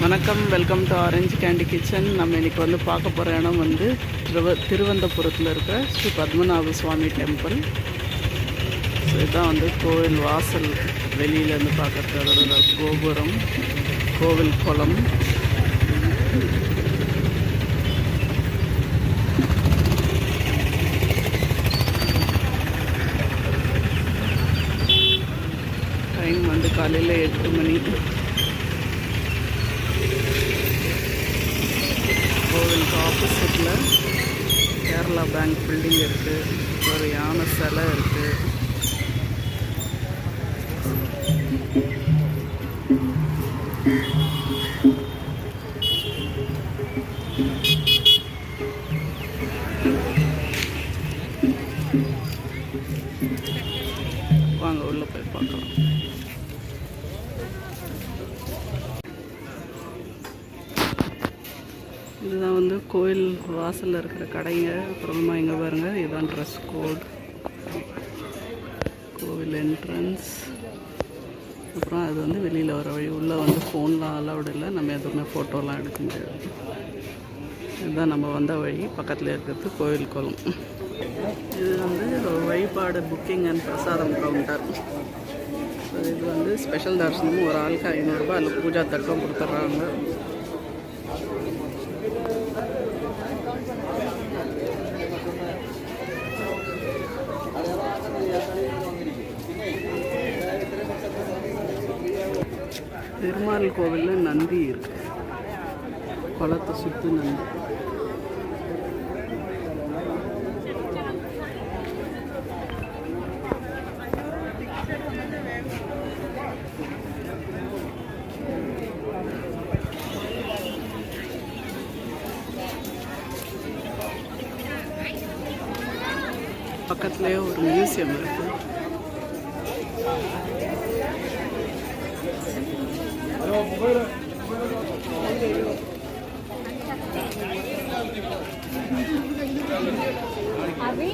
வணக்கம் welcome to orange candy kitchen நம்ம இன்றைக்கி வந்து பார்க்க போகிற இடம் வந்து திருவ திருவனந்தபுரத்தில் இருக்கிற ஸ்ரீ பத்மநாப சுவாமி டெம்பிள் ஸோ இதுதான் வந்து கோவில் வாசல் வெளியிலேருந்து பார்க்குறது அதோட கோபுரம் கோவில் குளம். டைம் வந்து காலையில் எட்டு மணி. கோவிலுக்கு ஆப்போசிட்டில் கேரளா பேங்க் பில்டிங் இருக்குது ஒரு யானை சிலை இருக்குது வாங்க உள்ளே போய் பார்க்கலாம். இதுதான் வந்து கோயில் வாசலில் இருக்கிற கடைங்க. அப்புறமா இங்கே பாருங்கள் இதுதான் ட்ரெஸ் கோட் கோவில் என்ட்ரன்ஸ் அப்புறம் அது வந்து வெளியில் வர வழி. உள்ளே வந்து ஃபோன்லாம் அலௌடு இல்லை. நம்ம எதுவுமே ஃபோட்டோலாம் எடுக்க முடியாது. இதுதான் நம்ம வந்த வழி. பக்கத்தில் இருக்கிறது கோவில் குளம். இது வந்து வழிபாடு புக்கிங் அண்ட் பிரசாதம் கவுண்டர் இது வந்து ஸ்பெஷல் தரிசனம் ஒரு ஆளுக்கு ஐநூறுரூபா அதில் பூஜா தட்டம் கொடுத்துட்றாங்க. பெருமாள் கோவிலில் நந்தி இருக்கு. குளத்தை சுற்றி நந்தி. பக்கத்துலேயே ஒரு மியூசியம் இருக்குது അഭി